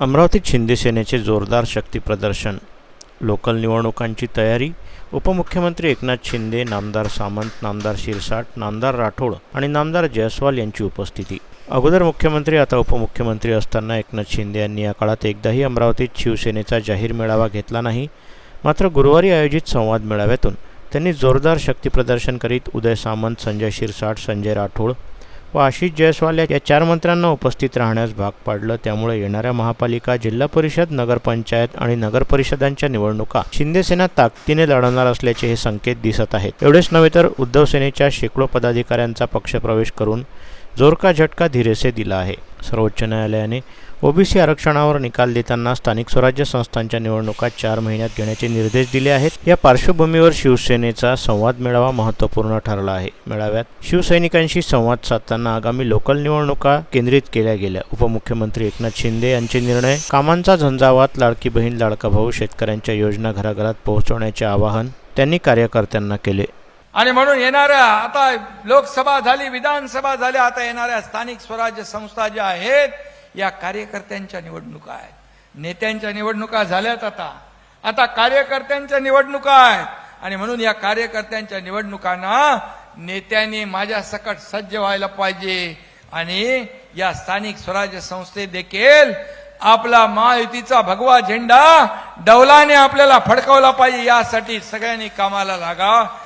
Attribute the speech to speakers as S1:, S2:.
S1: अमरावतीत शिंदेसेनेचे जोरदार शक्तीप्रदर्शन लोकल निवडणुकांची तयारी उपमुख्यमंत्री एकनाथ शिंदे नामदार सामंत नामदार शिरसाट नामदार राठोड आणि नामदार जयस्वाल यांची उपस्थिती. अगोदर मुख्यमंत्री आता उपमुख्यमंत्री असताना एकनाथ शिंदे यांनी या काळात एकदाही अमरावतीत शिवसेनेचा जाहीर मेळावा घेतला नाही. मात्र गुरुवारी आयोजित संवाद मेळाव्यातून त्यांनी जोरदार शक्तीप्रदर्शन करीत उदय सामंत संजय शिरसाट संजय राठोड व आशिष जयस्वाल या चार मंत्र्यांना उपस्थित राहण्यास भाग पाडलं. त्यामुळे येणाऱ्या महापालिका जिल्हा परिषद नगरपंचायत आणि नगरपरिषदांच्या निवडणुका शिंदेसेना ताकदीने लढवणार असल्याचे हे संकेत दिसत आहेत. एवढेच नव्हे तर उद्धव सेनेच्या शेकडो पदाधिकाऱ्यांचा पक्षप्रवेश करून जोरका झटका धीरेसे दिला आहे. सर्वोच्च न्यायालयाने ओबीसी आरक्षणावर निकाल देताना स्थानिक स्वराज्य संस्थांच्या निवडणुका चार महिन्यात घेण्याचे निर्देश दिले आहेत. या पार्श्वभूमीवर शिवसेनेचा संवाद मेळावा महत्त्वपूर्ण ठरला आहे. मेळाव्यात शिवसैनिकांशी संवाद साधताना आगामी लोकल निवडणुका केंद्रित केल्या गेल्या. उपमुख्यमंत्री एकनाथ शिंदे यांचे निर्णय कामांचा झंझावात लाडकी बहीण लाडका भाऊ शेतकऱ्यांच्या योजना घराघरात पोहोचवण्याचे आवाहन त्यांनी कार्यकर्त्यांना केले.
S2: आणि म्हणून येणाऱ्या आता लोकसभा झाली विधानसभा झाल्या आता येणाऱ्या स्थानिक स्वराज्य संस्था ज्या आहेत या कार्यकर्त्यांच्या निवडणुका आहेत. नेत्यांच्या निवडणुका झाल्यात आता. आता कार्यकर्त्यांच्या निवडणुका आहेत. आणि म्हणून या कार्यकर्त्यांच्या निवडणुकांना नेत्यांनी माझ्या सकट सज्ज व्हायला पाहिजे. आणि या स्थानिक स्वराज्य संस्थेत देखील आपला महायुतीचा भगवा झेंडा डौलाने आपल्याला फडकवला पाहिजे. यासाठी सगळ्यांनी कामाला लागा.